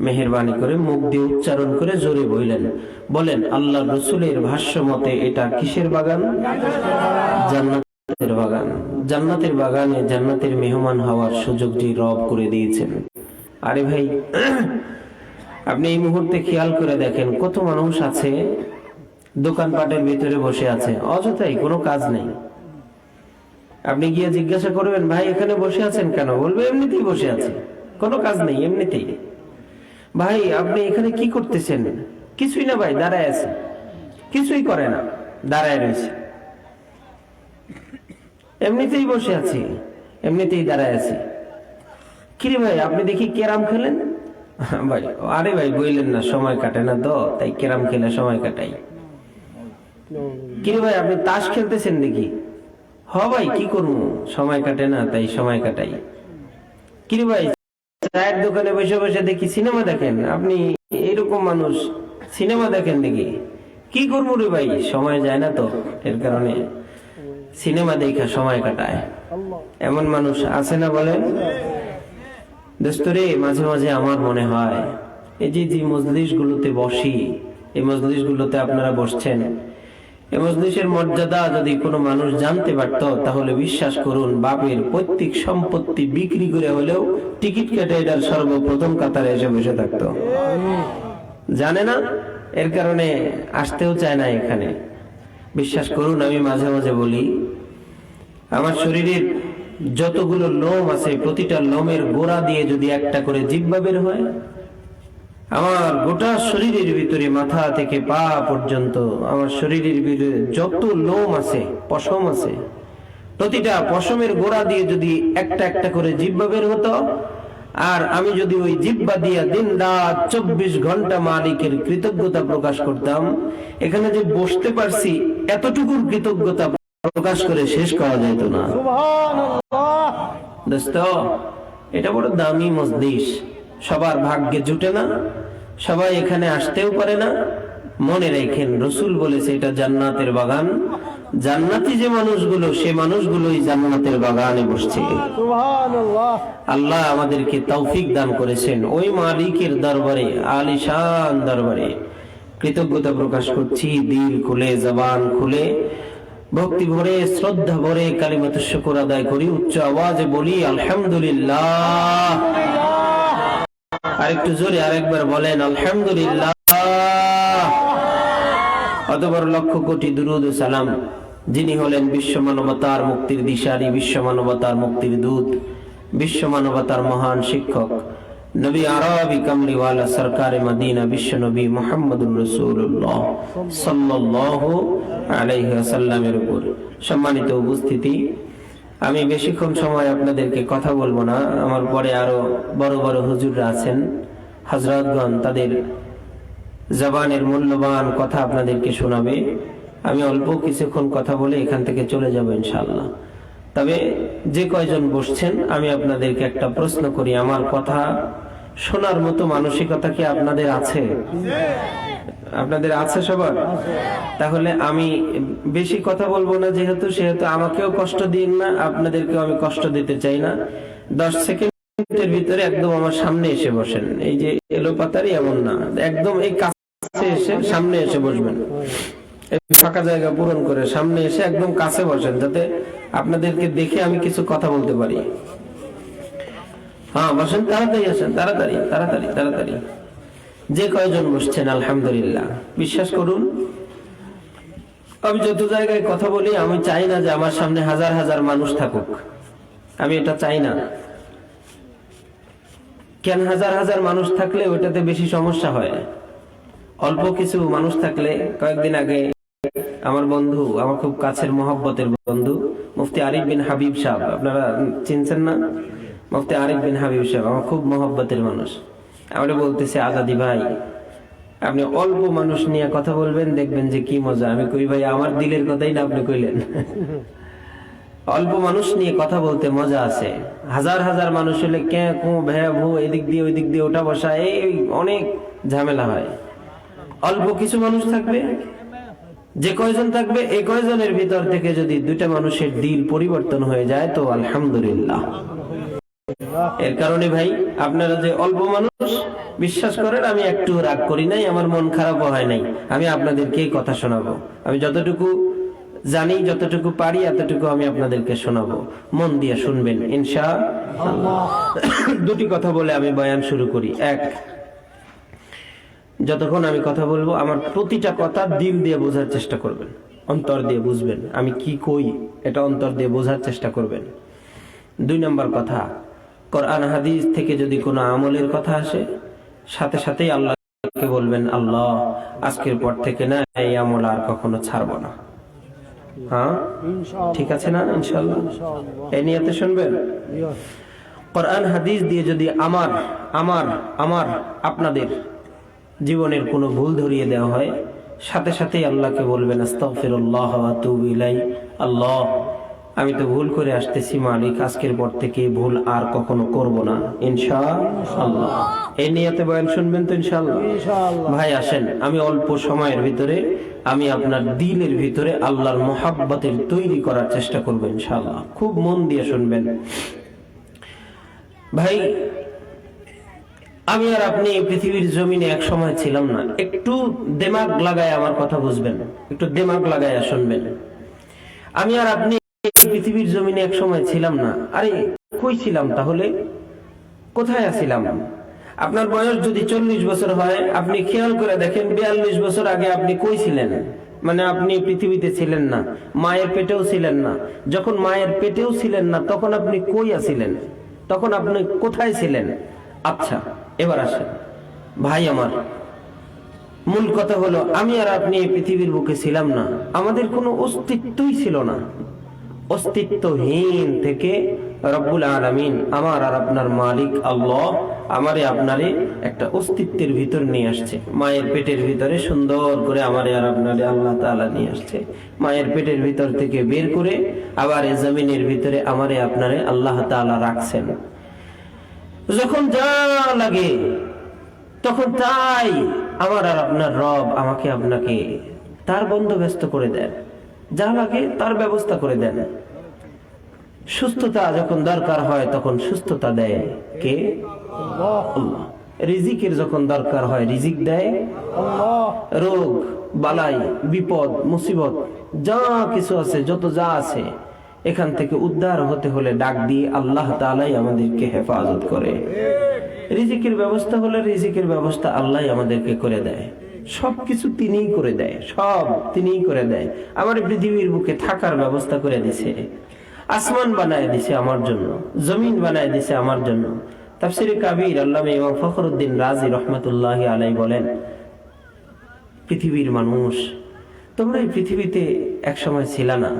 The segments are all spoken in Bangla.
মেহরবানি করে, মুখ দিয়ে উচ্চারণ করে জোরে বললেন। বলেন, আল্লাহ রসুলের ভাষ্য মতে এটা কিসের বাগান? জান্নাতের বাগান। জান্নাতের বাগানে জান্নাতের মেহমান হওয়ার সুযোগটি রব করে দিয়েছেন। আরে ভাই, আপনি এই মুহূর্তে খেয়াল করে দেখেন, কত মানুষ আছে, দোকানপাটের ভিতরে বসে আছে, অযথাই কোনো কাজ নেই। আপনি গিয়ে জিজ্ঞাসা করবেন, ভাই, এখানে বসে আছেন কেন? বলবে, এমনিতেই বসে আছে। কোনো কাজ নেই, এমনিতেই। ভাই, আপনি এখানে কি করতেছেন? কিছুই না ভাই, দাঁড়ায় আছে। কিছুই করে না, দাঁড়ায় রয়েছে। এমনিতেই বসে আছি, এমনিতেই দাঁড়ায় আছি। কিরে ভাই, আপনি দেখি কেরাম খেলেন? ভাই, আরে ভাই বললেন না, সময় কাটে না তো, তাই কেরাম খেলে সময় কাটাই। কিরে ভাই, আপনি তাস খেলতেছেন দেখি? হ ভাই, কি করব? সময় কাটে না, তাই সময় কাটাই। কিরে ভাই চায়ের দোকানে বসে বসে দেখি সিনেমা দেখেন। আপনি এরকম মানুষ, সিনেমা দেখেন দেখি। কি করব রে ভাই? সময় যায় না তো, এর কারণে সিনেমা দেখা সময় কাটায়। এমন মানুষ আছে না বলেন? দোস্তরে মাঝে মাঝে আমার মনে হয়, এই যে যে মজলিস গুলোতে বসি, এই মজলিস গুলোতে আপনারা বসছেন এই মজলিসের মর্যাদা যদি কোনো মানুষ জানতে পারত, তাহলে বিশ্বাস করুন, বাপের পৈতৃক সম্পত্তি বিক্রি করে হলেও টিকিট কেটে এটার সর্বপ্রথম কাতারে এসে বসে থাকতো। জানে না? এর কারণে আসতেও চায় না এখানে। বিশ্বাস করুন, আমি মাঝে মাঝে বলি, আমার শরীরের যতগুলো লোম আছে, প্রতিটা লোমের গোড়া দিয়ে যদি একটা করে জিব্বা বের হয় আমার গোটা শরীরের ভিতরে মাথা থেকে পা পর্যন্ত আমার শরীরের ভিতরে যত লোম আছে পশম আছে প্রতিটা পশমের গোড়া দিয়ে যদি একটা একটা করে জিব্বা বের হতো আর আমি যদি ওই জিব্বা দিয়ে দিন রাত চব্বিশ ঘণ্টা মালিকের কৃতজ্ঞতা প্রকাশ করতাম এখানে যে বসতে পারছি এতটুকুর কৃতজ্ঞতা প্রকাশ করে শেষ করা যেত না। দোস্ত এটা বড় দামি মজলিস। সবার ভাগ্যে জুটে না সবাই এখানে আসতেও পারে না। মনে রেখেন রসুল বলেছে এটা জান্নাতের বাগান। জান্নাতি যে মানুষগুলো সে মানুষগুলোই জান্নাতের বাগানে বসছে। আল্লাহ আমাদেরকে তৌফিক দান করেছেন। ওই মালিকের দরবারে আলিশান দরবারে কৃতজ্ঞতা প্রকাশ করছি। দিল খুলে জবান খুলে ভক্তি ভরে শ্রদ্ধা ভরে কালিমাত শুকুর আদায় করি উচ্চ আওয়াজে বলি আলহামদুলিল্লাহ। আরেকটু জোরে আরেকবার বলেন, আলহামদুলিল্লাহ। অতবার লক্ষ কোটি দুরুদ সালাম। যিনি হলেন বিশ্ব মানবতার মুক্তির দিশারি, বিশ্ব মানবতার মুক্তির দূত, বিশ্ব মানবতার মহান শিক্ষক। নবী আরবি কামলিওয়ালা সরকার মদিনা বিশ্ব নবী মোহাম্মদুর রসুল্লাহ সাল্লাল্লাহু আলাইহি ওয়াসাল্লামের উপর সম্মানিত উপস্থিতি। আমি বেশিক্ষণ সময় আপনাদেরকে কথা বলব না। আমার পরে আরও বড় বড় হুজুররা আছেন। হজরতগণ, তাদের জবানের মূল্যবান কথা আপনাদেরকে শোনাবে। আমি অল্প কিছুক্ষণ কথা বলে এখান থেকে চলে যাব ইনশাল্লাহ তবে যে কয়জন বসছেন, আমি আপনাদেরকে একটা প্রশ্ন করি। আমার কথা শোনার মতো মানসিকতা কি আপনাদের আছে? আপনাদের আছে সবার? তাহলে আমি বেশি কথা বলব না যেহেতু, সেহেতু আমাকেও কষ্ট দিন না, আপনাদেরকেও আমি কষ্ট দিতে চাই না। দশ সেকেন্ডের ভিতরে একদম আমার সামনে এসে বসেন। এই যে এমন না, একদম এই কাছে এসে সামনে এসে বসবেন। ফাঁকা জায়গা পূরণ করে সামনে এসে একদম কাছে বসেন, যাতে আপনাদেরকে দেখে আমি কিছু কথা বলতে পারি। হ্যাঁ বসেন, তাড়াতাড়ি আসেন, তাড়াতাড়ি তাড়াতাড়ি তাড়াতাড়ি। যে কয়জন বসছেন, আলহামদুলিল্লাহ। বিশ্বাস করুন, আমি যত জায়গায় কথা বলি, আমি চাই না যে আমার সামনে হাজার হাজার মানুষ থাকুক। আমি এটা চাই না। কেন হাজার হাজার মানুষ থাকলে ওটাতে বেশি সমস্যা হয়? অল্প কিছু মানুষ থাকলে, কয়েকদিন আগে আমার বন্ধু, আমার খুব কাছের মহব্বতের বন্ধু, মুফতি আরিফ বিন হাবিব সাহেব, আপনারা চিনছেন না? মুফতি আরিফ বিন হাবিব সাহেব, আমার খুব মহব্বতের মানুষ। আমরা বলতেছে, আজাদি ভাই, আপনি অল্প মানুষ নিয়ে কথা বলবেন, দেখবেন যে কি মজা। আমি কই, ভাই, আমার দিলের কথাই না আপনি কইলেন। অল্প মানুষ নিয়ে কথা বলতে মজা আছে। হাজার হাজার মানুষ হলে কে কু, ভ্যা, ভু, এদিক দিয়ে ওই দিক দিয়ে ওটা বসা, এই অনেক ঝামেলা হয়। অল্প কিছু মানুষ থাকবে, যে কয়জন থাকবে এই কয়জনের ভিতর থেকে যদি দুইটা মানুষের দিল পরিবর্তন হয়ে যায়, তো আলহামদুলিল্লাহ। এর কারণে ভাই, আপনারা যে অল্প মানুষ, বিশ্বাস করেন, আমি একটু রাগ করি নাই, আমার মন খারাপও হয় নাই। আমি আপনাদেরকে কথা শোনাবো। আমি যতটুকু জানি, যতটুকু পারি, এতটুকু আমি আপনাদেরকে শোনাবো। মন দিয়ে শুনবেন ইনশা দুটি কথা বলে আমি বয়ান শুরু করি। এক, যতক্ষণ আমি কথা বলব, আমার প্রতিটা কথা দিল দিয়ে বোঝার চেষ্টা করবেন। অন্তর দিয়ে বুঝবেন, আমি কি কই, এটা অন্তর দিয়ে বোঝার চেষ্টা করবেন। দুই নম্বর কথা কোরআন হাদিস থেকে যদি কোনো আমলের কথা আসে, সাথে সাথেই আল্লাহকে বলবেন, আল্লাহ, আজকের পর থেকে না, এই আমল আর কখনো ছাড়বো না। হ্যাঁ? ঠিক আছে না ইনশাল্লাহ এই নিয়তে শুনবেন? কোরআন হাদিস দিয়ে যদি আমার আমার আমার, আপনাদের জীবনের কোনো ভুল ধরিয়ে দেওয়া হয়, সাথে সাথেই আল্লাহকে বলবেন, আস্তাগফিরুল্লাহ ওয়া ইলাই আল্লাহ আমি তো ভুল করে আসতেছি মালিক। আজকের পর থেকে ভুল আর কখনো করব না। ইনশাআল্লাহ। এই নিয়তে বয়ান শুনবেন তো ইনশাআল্লাহ? ভাই আসেন। আমি অল্প সময়ের ভিতরে আমি আপনার দিলের ভিতরে আল্লাহর মোহাব্বতের তৈরি করার চেষ্টা করব ইনশাআল্লাহ। খুব মন দিয়ে শুনবেন। ভাই আমি আর আপনি পৃথিবীর জমিনে এক সময় ছিলাম না। একটু দেমাগ লাগায় আমার কথা বুঝবেন। একটু দেমাগ লাগায় শুনবেন। আমি আর আপনি পৃথিবীর জমিনে এক সময় ছিলাম না। আরে, কই ছিলাম তাহলে? কোথায় আছিলাম? আপনার বয়স যদি চল্লিশ বছর হয়, আপনি খেয়াল করে দেখেন, বিয়াল্লিশ বছর আগে আপনি কই ছিলেন? মানে আপনি পৃথিবীতে ছিলেন না, মায়ের পেটেও ছিলেন না। যখন মায়ের পেটেও ছিলেন না, তখন আপনি কই আছিলেন? তখন আপনি কোথায় ছিলেন? আচ্ছা এবার আসেন। ভাই আমার, মূল কথা হলো, আমি আর আপনি এই পৃথিবীর বুকে ছিলাম না। আমাদের কোনো অস্তিত্বই ছিল না। অস্তিত্বহীন থেকে রব্বুল আলামিন আমার আর আপনার মালিক আল্লাহ আমারে আপনারে একটা অস্তিত্বের ভিতর নিয়ে আসছে। মায়ের পেটের ভিতরে সুন্দর করে আমারে আর আপনারে আল্লাহ তাআলা নিয়ে আসছে। মায়ের পেটের ভিতর থেকে বের করে আবার এই জমিনের ভিতরে আমারে আপনারে আল্লাহ তাআলা রাখছেন। যখন যা লাগে, তখন তাই আমার আর আপনার রব আমাকে আপনাকে তার বন্দোবস্ত করে দেন। যা লাগে তার ব্যবস্থা করে দেন। সুস্থতা যখন দরকার হয়, তখন সুস্থতা দেয় কে? রিজিকের যখন দরকার হয়, রিজিক দেয়। রোগ, বালাই, বিপদ, মুসিবত, যা কিছু আছে, যত যা আছে, এখান থেকে উদ্ধার হতে হলে ডাক দিয়ে আল্লাহ তালাই আমাদেরকে হেফাজত করে। রিজিকের ব্যবস্থা হলে রিজিকের ব্যবস্থা আল্লাহ আমাদেরকে করে দেয়। সবকিছু তিনিই করে দেয়, সব তিনিই করে দেয়। আমার পৃথিবীর বুকে থাকার ব্যবস্থা করে দিছে। আসমান বানায় দিছে আমার জন্য, জমিন বানায় দিছে আমার জন্য। তাফসিরে কাবির আল্লামা ইমাম ফখরুদ্দিন রাজি রহমতুল্লাহ আলাই বলেন, পৃথিবীর মানুষ, তোমরা এই পৃথিবীতে একসময় ছিল না।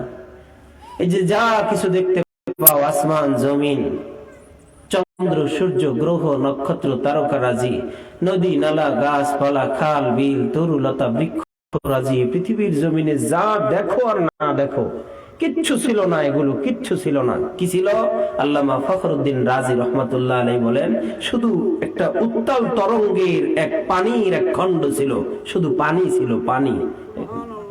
এই যে যা কিছু দেখতে পাও, আসমান, জমিন চন্দ্র, সূর্য, গ্রহ, নক্ষত্র তারকারাজি নদী, নালা গাছপালা খাল, বিল তরুলতা বৃক্ষ, রাজি। পৃথিবীর জমিনে যা দেখো আর না দেখো, কিচ্ছু ছিল না এগুলো, কিচ্ছু ছিল না। কি ছিল? আল্লামা ফখরুদ্দিন রাজি রহমাতুল্লাহ আলাই বলেন, শুধু একটা উত্তাল তরঙ্গের এক পানির এক খণ্ড ছিল, শুধু পানি ছিল, পানি।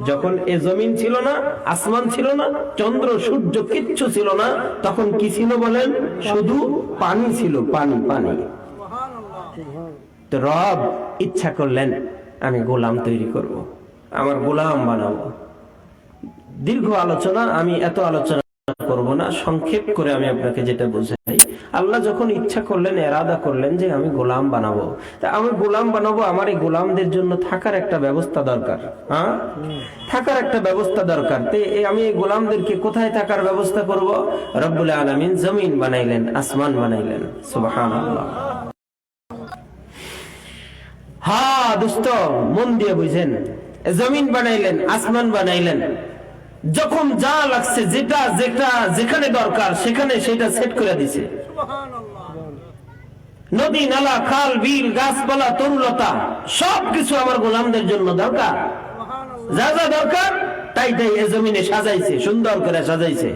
যখন এ জমিন ছিল না, আসমান ছিল না, চন্দ্র, সূর্য কিচ্ছু ছিল না, তখন কি ছিল বলেন? শুধু পানি ছিল, পানি পানি। রব ইচ্ছা করলেন, আমি গোলাম তৈরি করব। আমার গোলাম বানাবো। দীর্ঘ আলোচনা, আমি এত আলোচনা করব না, সংক্ষেপ করে আমি আপনাকে যেটা আল্লাহ যখন ইচ্ছা করলেন, এরাদা করলেন যে আমি গোলাম বানাবো। তা আমি গোলাম বানাবো, আমার এই গোলামদের জন্য থাকার একটা ব্যবস্থা দরকার। হ্যাঁ? থাকার একটা ব্যবস্থা দরকার। আমি এই গোলামদেরকে কোথায় থাকার ব্যবস্থা করব? রব্বুল আলমিন জমিন বানাইলেন, আসমান বানাইলেন। সুবাহান হা দোস্ত, মন দিয়ে বুঝেন। জমিন বানাইলেন, আসমান বানাইলেন। যখন যা লাগছে, যেটা যেটা, যেখানে দরকার, সেখানে সেটা সেট করে দিছে। নদী, নালা, খাল, বিল, গাছপালা, তরুলতা, সবকিছু আমার গোলামদের জন্য দরকার। যা যা দরকার, তাই তাই এ জমিনে সাজাইছে, সুন্দর করে সাজাইছে।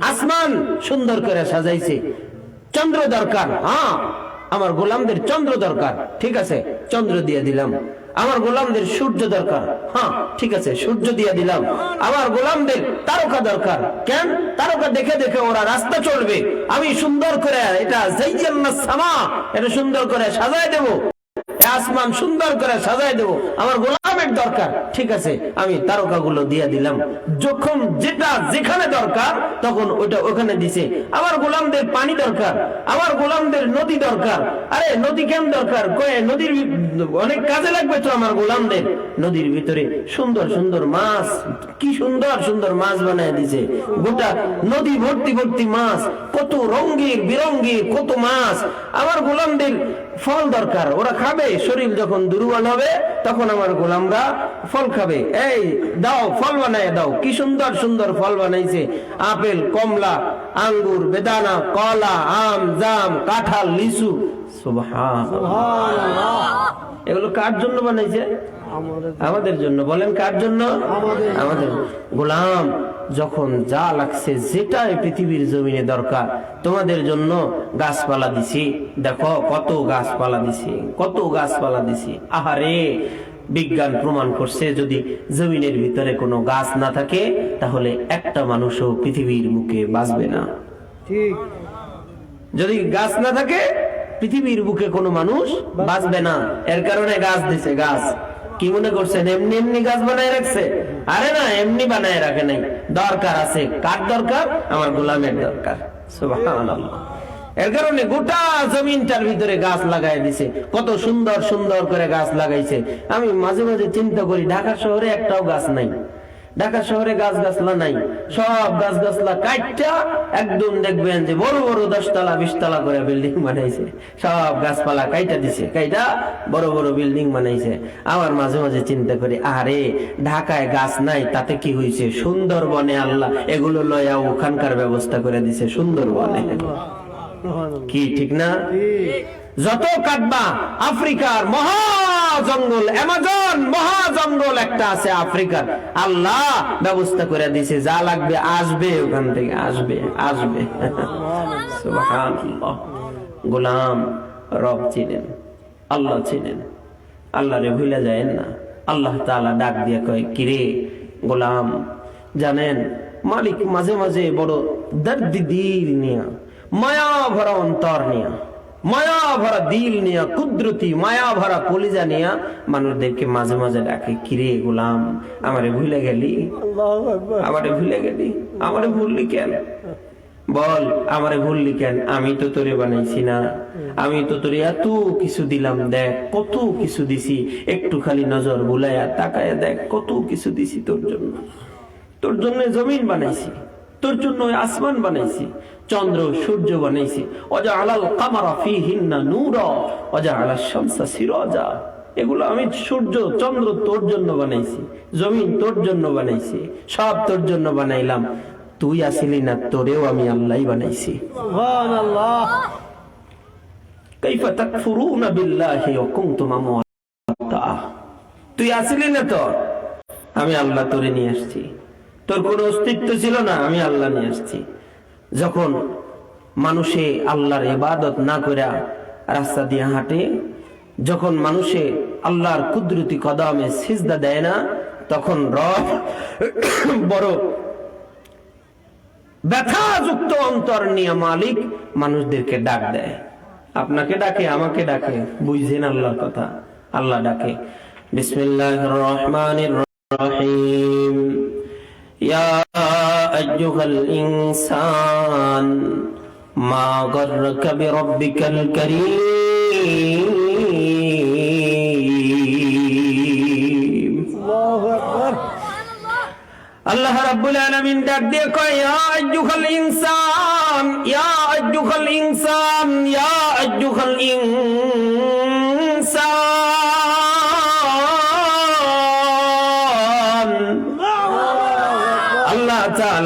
আসমান সুন্দর করে সাজাইছে। চন্দ্র দরকার হ্যাঁ আমার গোলামদের চন্দ্র দরকার। ঠিক আছে, চন্দ্র দিয়ে দিলাম। আমার গোলামদের সূর্য দরকার। হ্যাঁ ঠিক আছে, সূর্য দিয়ে দিলাম। আমার গোলামদের তারকা দরকার। কেন? তারকা দেখে দেখে ওরা রাস্তা চলবে। আমি সুন্দর করে এটা সামা, এটা সুন্দর করে সাজায় দেব। আসমান সুন্দর করে সাজাই দেবো। আমার গোলামের দরকার। ঠিক আছে, আমি তারকাগুলো দিয়ে দিলাম। যখন যেটা যেখানে দরকার, তখন ওটা ওখানে দিছে। আমার গোলামদের পানি দরকার, আমার গোলামদের নদী দরকার। আরে, নদী কেন দরকার? কয়ে, নদীর অনেক কাজে লাগবে তো আমার গোলামদের। নদীর ভিতরে সুন্দর সুন্দর মাছ, কি সুন্দর সুন্দর মাছ বানায় দিছে। গোটা নদী ভর্তি ভর্তি মাছ, কত রঙ্গির বিরঙ্গির কত মাছ। আমার গোলামদের ফল দরকার ওরা খাবে। শরীর যখন দুর্বল হবে তখন আমার গোলামরা ফল খাবে। এই দাও ফল বানায় দাও। কি সুন্দর সুন্দর ফল বানাইছে। আপেল কমলা আঙ্গুর বেদানা কলা আম জাম কাঁঠাল লিচু। এগুলো কার জন্য বানাইছে? আমাদের জন্য। বলেন কার জন্য? আমাদের গোলাম যখন যা লাগছে যেটা এই পৃথিবীর জমিনে দরকার তোমাদের জন্য গাছপালা দিছি। দেখো কত গাছপালা দিছি কত গাছপালা দিছি। আহারে বিজ্ঞান প্রমাণ করছে যদি জমিনের ভিতরে কোনো গাছ না থাকে তাহলে একটা মানুষও পৃথিবীর মুখে বাঁচবে না। ঠিক। যদি গাছ না থাকে পৃথিবীর বুকে কোনো মানুষ বাঁচবে না। এর কারণে গাছ দিছে গাছ। কি মনে করছেন? এমনি এমনি গাছ বানায় রাখছে? আরে না, এমনি বানায় রাখে নাই। দরকার আছে। কার দরকার? আমার গোলামের দরকার। এর কারণে গোটা জমিনটার ভিতরে গাছ লাগাই দিছে। কত সুন্দর সুন্দর করে গাছ লাগাইছে। আমি মাঝে মাঝে চিন্তা করি, ঢাকা শহরে একটাও গাছ নাই। ঢাকা শহরে গাছ গাছলা নাই। সব গাছ গাছলা কাটটা একদম দেখবেন যে বড় বড় দশতলা বিশতলা করে বিল্ডিং বানাইছে। সব গাছপালা কাইটা দিছে কাইটা বড় বড় বিল্ডিং বানাইছে। আমার মাঝে মাঝে চিন্তা করি আরে ঢাকায় গাছ নাই তাতে কি হয়েছে সুন্দরবনে আল্লাহ এগুলো লয়া ওখানকার ব্যবস্থা করে দিছে সুন্দরবনে। কি ঠিক না? যত কাটবা আফ্রিকার মহা জঙ্গল অ্যামাজন মহা জঙ্গল একটা আছে আফ্রিকার। আল্লাহ ব্যবস্থা করে দিছে যা লাগবে আসবে, ওখান থেকে আসবে আসবে। গোলাম রব চিনেন আল্লাহ চিনেন আল্লাহ রে ভুলে যায় না। আল্লাহ তালা ডাক দিয়ে কয়, কিরে গোলাম, জানেন মালিক মাঝে মাঝে বড় দর্দ দিল নিয়া, মায়া ভরা অন্তর নিয়া মায়া ভরা দিল নিয়া কুদরতি মায়া ভরা কলিজা নিয়া মানুষদেরকে মাঝে মাঝে ডাকে কিরে গোলাম আমারে ভুলে গেলি? আমারে ভুলে গেলি? আমারে ভুললি কেন? বল আমারে ভুললি কেন? আমি তো তোরে বানাইছি না। আমি তো তোরে এত কিছু দিলাম দেখ কত কিছু দিছি। একটু খালি নজর বুলাইয়া তাকায়া দেখ কত কিছু দিছি তোর জন্য। তোর জন্য জমিন বানাইছি। তোর জন্য আসমান বানাইছি চন্দ্র সূর্য বানাইছি। অজা আলাল কামারা ফি হিন্না নূরা অজা আলা শামসা সিরাজা। এগুলো আমি সূর্য চন্দ্র তোর জন্য বানাইছি জমিন তোর জন্য বানাইছি সব তোর জন্য বানাইলাম। তুই আসিলি না তোরেও আমি আল্লাহ বানাইছি। সুবহানাল্লাহ। কাইফা তাকফুরুনা বিল্লাহি ওয়া কুনতুম আমওয়াতা। তুই আসিলি না তো আমি আল্লাহ তোরে নিয়ে আসছি। তোর কোনো অস্তিত্ব ছিল না? আমি আল্লাহ নিয়ে আসছি। যখন মানুষে আল্লাহর ইবাদত না করে রাস্তা দিয়ে হাঁটে, যখন মানুষে আল্লাহর কুদরতি কদমে সিজদা দেয় না, তখন রব বড় ব্যথাযুক্ত অন্তর নিয়ে মালিক মানুষদেরকে ডাক দেয়। আপনাকে ডাকে, আমাকে ডাকে, বুঝছেন আল্লাহর কথা? আল্লাহ ডাকে। বিসমিল্লাহির রহমানির রহিম। ইয়া আইয়ুহাল ইনসান মা গররাকা বিরাব্বিকাল কারীম আল্লাহু আকবার আল্লাহ রাব্বুল আলামিন ডাক দিয়ে কয় ইয়া আইয়ুহাল ইনসান ইয়া আইয়ুহাল ইনসান ইয়া আইয়ুহাল ইনসান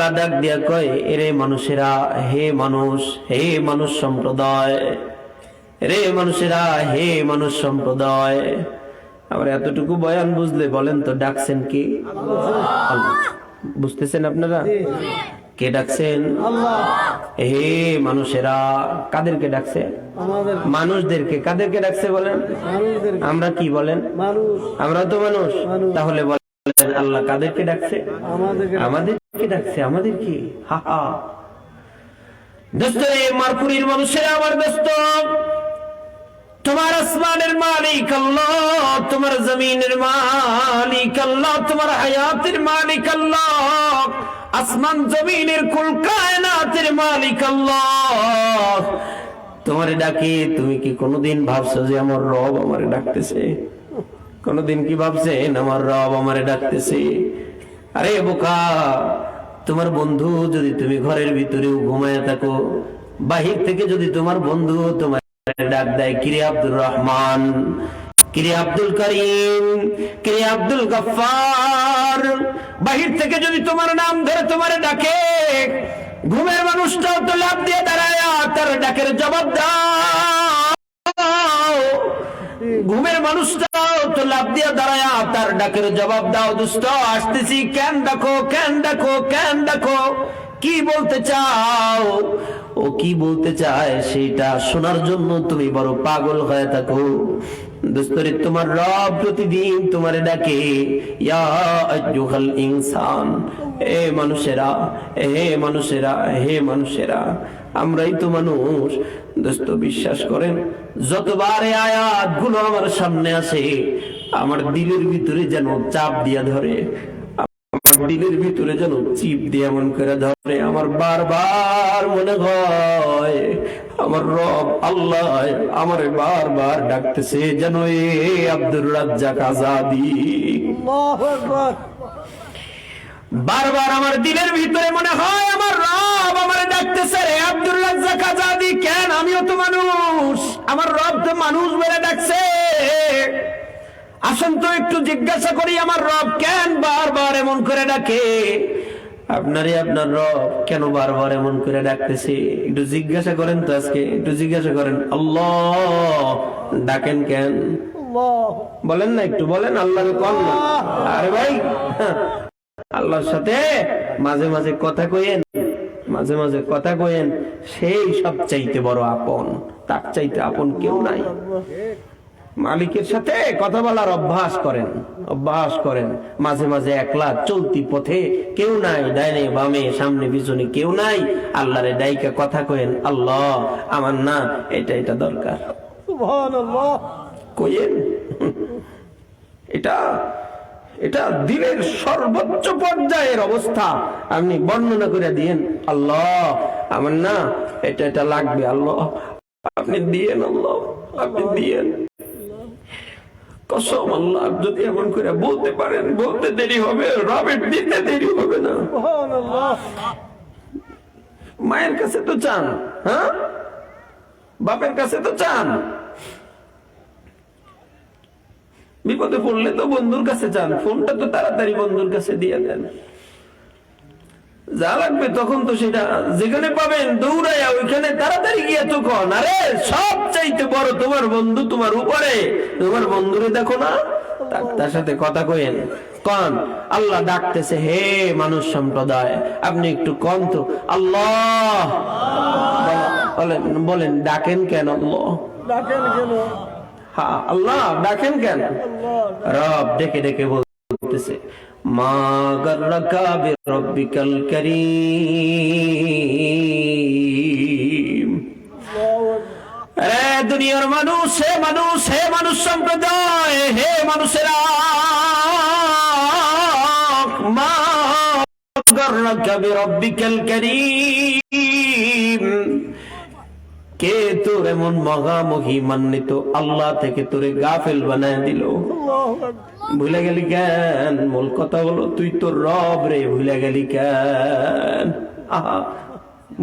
তাআলা ডাক দিয়ে কয় এরে মানুষেরা হে মানুষ হে মানুষ সম্প্রদায় রে মানুষেরা হে মানুষ সম্প্রদায়। আমার এতটুকু বয়ান বুঝলে বলেন তো ডাকছেন কি? বুঝতেছেন আপনারা? কে ডাকছেন? হে মানুষেরা কাদেরকে ডাকছে? মানুষদেরকে। কাদেরকে ডাকছে বলেন? আমরা কি বলেন? আমরা তো মানুষ। তাহলে বলেন আল্লাহ কাদেরকে ডাকছে? আমাদেরকে ডাকছে কি? হা হা। দোস্ত রে মানুষেরা আমার তোমার আসমানের মালিক আল্লাহ, তোমার জমিনের মালিক আল্লাহ, তোমার হায়াতের মালিক আল্লাহ, আসমান জমিনের কুল কায়নাতের মালিক আল্লাহ। তোমারে ডাকে, তুমি কি কোনোদিন ভাবছ যে আমার রব আমারে ডাকতেছে? কোনোদিন কি ভাবছেন? আমার রব আমারে ডাকতেছে? আরে বোকা, তোমার বন্ধু যদি তুমি ঘরের ভিতরেও ঘুমায় থাকো, বাহির থেকে যদি তোমার বন্ধু তোমার ডাক দেয়, কিরে আব্দুর রহমান, কিরে আব্দুল করিম, কিরে আব্দুল গফফার? বাহির থেকে যদি তোমার নাম ধরে তোমার ডাকে, ঘুমের মানুষটাও তো লাভ দিয়ে দাঁড়ায় তার ডাকের জবাব দাও। ঘুমের মানুষটাও তো লাভ দিয়ে দাঁড়ায় তার ডাকের জবাব দাও দুষ্ট। আসতেছি, কেন ডাকো কেন ডাকো কেন ডাকো? কি বলতে চাও? ও কি বলতে চায় সেটা শোনার জন্য তুমি বড় পাগল হয়ে থাকো। দোস্তরে, তোমার রব প্রতিদিন তোমারে ডাকে ইনসান হে মানুষেরা হে মানুষেরা হে মানুষেরা। আমরাই তো মানুষ, দোস্ত, বিশ্বাস করেন, যতবার আয়াতগুলো আমার সামনে আসে, আমার দিলের ভিতরে যেন চাপ দিয়া ধরে দিলের ভিতরে যেন চিপ দিয়ে এমন করে ধরে, আমার বারবার মনে হয়, আমার রব আল্লাহ আমার বারবার ডাকতেছে, যেন এ আব্দুর রাজ্জাক আজাদি। বারবার আমার দিলের ভিতরে মনে হয় আমার রব আমার ডাকতেছে রে। আব্দুল রাজ্জাক আজাদি কেন? আমিও তো মানুষ। আমার রব তো মানুষ বলে ডাকছে। আসুন তো একটু জিজ্ঞাসা করি আমার রব কেন বারবার এমন করে ডাকে? আপনারই আপনার রব কেন বারবার এমন করে ডাকতেছে? একটু জিজ্ঞাসা করেন তো আজকে একটু জিজ্ঞাসা করেন। আল্লাহ ডাকেন কেন? বলেন না একটু বলেন আল্লাহর কন না আরে ভাই আল্লাহর সাথে মাঝে মাঝে কথা কইেন মাঝে মাঝে কথা কইেন সেই সব চাইতে বড় আপন তার চাইতে আপন কেউ নাই। মালিকের সাথে কথা বলার অভ্যাস করেন অভ্যাস করেন মাঝে মাঝে একলা চলতি পথে কেউ নাই ডাইনে বামে সামনে পিছনে কেউ নাই আল্লাহরে ডাইকা কথা কয়েন আল্লাহ আমার না এটা এটা দরকার। সুবহানাল্লাহ। কইেন এটা এটা দিলের সর্বোচ্চ পর্যায়ের অবস্থা। আপনি বর্ণনা করে দিয়েন আল্লাহ আমার না এটা এটা লাগবে আল্লাহ আপনি দিয়েন আল্লাহ আপনি দিয়েন। কসম আল্লাহ যদি এমন করে বলতে পারেন বলতে দেরি হবে রবের দিতে দেরি হবে না। মায়ের কাছে তো চান হ্যাঁ? বাপের কাছে তো চান। বিপদে পড়লে তো বন্ধুর কাছে যান। ফোনটা তো তাড়াতাড়ি বন্ধুর কাছে দিয়ে দেন। যা লাগবে তখন তো সেটা যেখানে পাবেন দৌড়াইয়া ওইখানে তাড়াতাড়ি গিয়ে তো কন আরে সব চাইতে বড় তোমার বন্ধু তোমার উপরে। তোমার বন্ধুরে দেখো না? তার- সাথে কথা কয়েন কন, আল্লাহ ডাকতেছে, হে মানুষ সম্প্রদায়, আপনি একটু কন তো। আল্লাহ! বলেন বলেন, ডাকেন কেন? আল্লাহ। ডাকেন কেন? হ্যাঁ আল্লাহ, ডাকেন কেন? রব ডেকে ডেকে বলতেছে, মা গর্রকা বিরব্বিকাল করিম। দুনিয়ার মানুষ, হে মানুষ হে মানুষ সম্প্রদায়, হে মানুষেরা, মা গর্রকা বিরব্বিকাল করিম। কে তোর এমন মহামহি মান্বিত? আল্লাহ থেকে তোরে গাফেল বানায় দিল। ভুলে গেলি কেন? মূল কথা হলো, তুই তো রব রে, ভুলে গেলি কেন? আহা,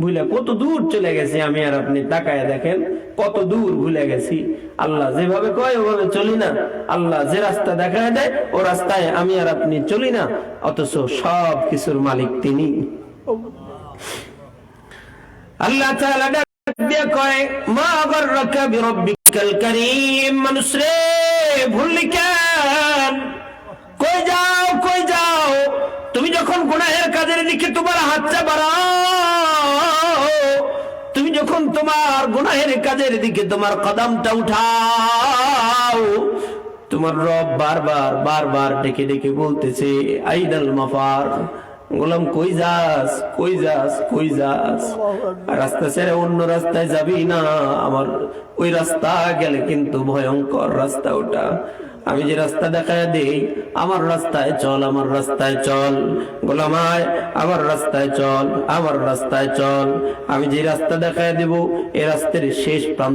ভুলে কত দূর চলে গেছি আমি আর আপনি তাকায় দেখেন, কত দূর ভুলে গেছি। আল্লাহ যেভাবে কয়, ওভাবে চলি না। আল্লাহ যে রাস্তা দেখায় দেয়, ও রাস্তায় আমি আর আপনি চলি না। অথচ সব কিছুর মালিক তিনি। আল্লাহ তুমি যখন কাজের দিকে তোমার হাতটা বাড়াও, তুমি যখন তোমার গুনাহের কাজের দিকে তোমার কদমটা উঠাও, তোমার রব বারবার বারবার ডেকে ডেকে বলতেছে আইদাল মাফার। গোলাম কই যাস কই যাস কই যাস? রাস্তা ছেড়ে অন্য রাস্তায় যাবি না? আমার ওই রাস্তা গেলে কিন্তু ভয়ঙ্কর রাস্তা ওটা। আমি যে রাস্তা দেখায় দেই, আমার রাস্তায় চল, আমার রাস্তায় চল। গোলামায় আমার রাস্তায় চল, আমার রাস্তায় চল। আমি যে রাস্তা দেখায় দেব, এ রাস্তার শেষ প্রান্ত